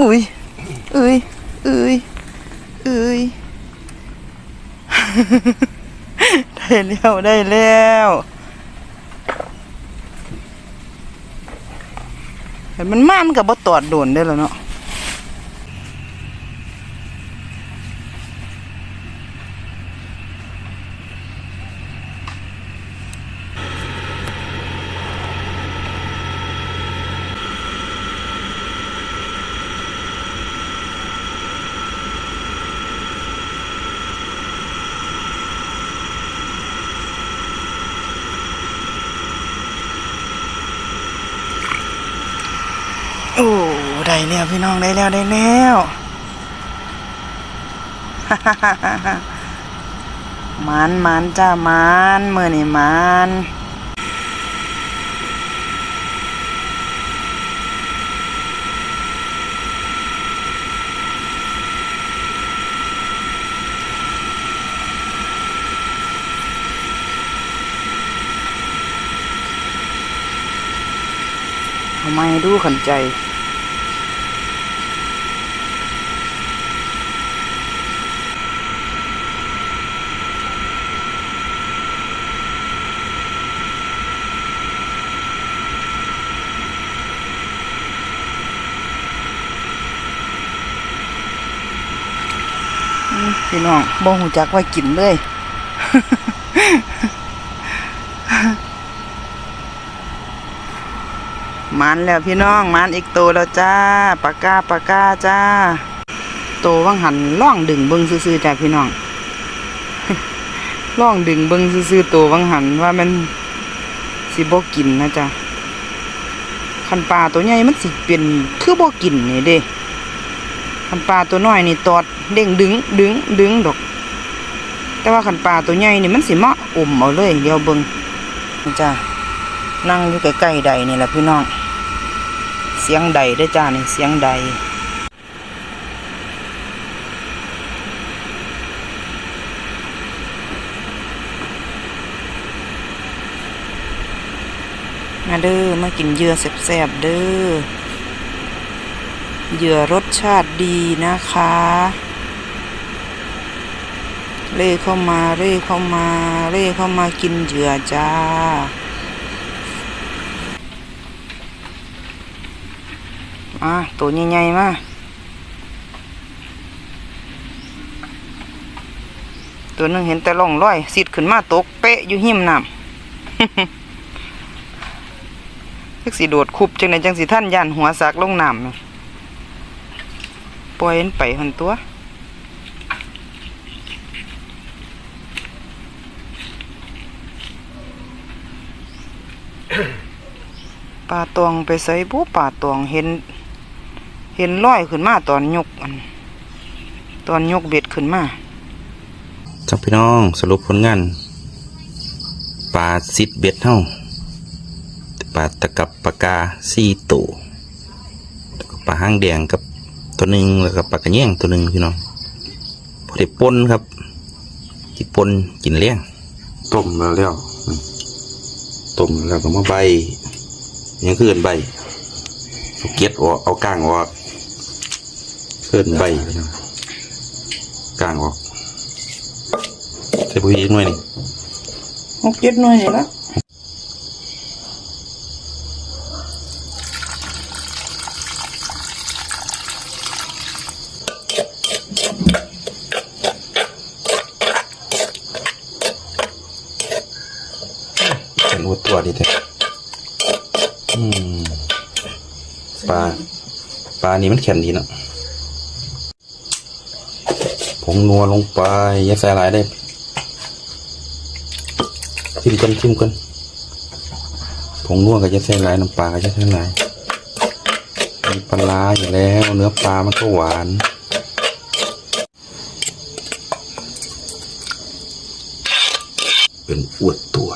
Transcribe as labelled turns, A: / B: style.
A: อุ้ยอุ้ยอุ้ยอุ้ยได้แล้วได้แล้วแต่มันมามันกับบ่ตอดโดนได้แล้วเนาะ โอ้ ได้แล้วพี่น้องได้แล้วได้แล้วมันมันจ้ามันมือนี่มันทำไมดูขันใจ พี่น้องบ่หูจักว่ากินเลยมันแล้วพี่น้องมันอีกโตวแล้วจ้าปากกาปากกาจ้าโตว่างหันล่องดึงเบิงซื่อๆจ้าพี่น้องล่องดึงเบิงซื่อๆโตว่างหันว่ามันสิบ่กินนะจ้าคันปลาตัวใหญ่มันสิเป็นคือบ่กินนี่เด้ ขันปลาตัวน้อยนี่ตอดเด้งดึงดึงดึงดอก แต่ว่าขันปลาตัวใหญ่นี่มันสิมาอมเอาเลยเดี๋ยวเบิงจ้านั่งอยู่ใกล้ๆใดนี่แหละพี่น้อง เสียงใดเด้จ้านี่เสียงใดมาเด้อมากินเหยื่อแซ่บๆเด้อ เหยื่อรสชาติดีนะคะเล่เข้ามาเล่เข้ามาเล่เข้ามากินเหยื่อจ้ามาตัวใหญ่ๆมาตัวหนึงเห็นแต่ล่องร้อยสิดขึ้นมาตกเป๊ะอยู่หิมน้ำจักสิโดดคุบจังไหนจังสิท่านย่านหัวสากลงน้ำ ปล่อยมันไปหันตัวปลาตองไปใส่ผู้ปลาตองเห็น เห็นร้อยขึ้นมาตอนยกอันตอนยกเบ็ดขึ้นมา
B: ครับพี่น้องสรุปผลงานปลาซิดเบ็ดเท่าปลาตะกับปลากาสี่ตัวแล้วก็ปลาหางแดงกับ ตัวหนึ่งแล้วก็ปลากระแยงตัวหนึ่งพี่น้องพอได้ปนครับกินปนกินเลี้ยงต้มแล้วแล้วอืมต้มแล้วก็มาใบยังคือเอินใบเอาเกล็ดออกเอาก้างออกเกินใบพี่น้องก้างออกใส่ปุ๋ยอีกหน่อยนี่
A: หกเจ็ดหน่วยนี่ละ
B: เป็นอวด ตัวดีแท้อืมปลาปลานี่มันแข็งดีเนาะผงนัวลงไปยาใส่หลายได้ชิมกันชิมกันผงนัวก็จะใส่หลายน้ำปลาก็จะใส่หลายมีปลาร้าอยู่แล้วเนื้อปลามันก็หวานเป็นอวดตัว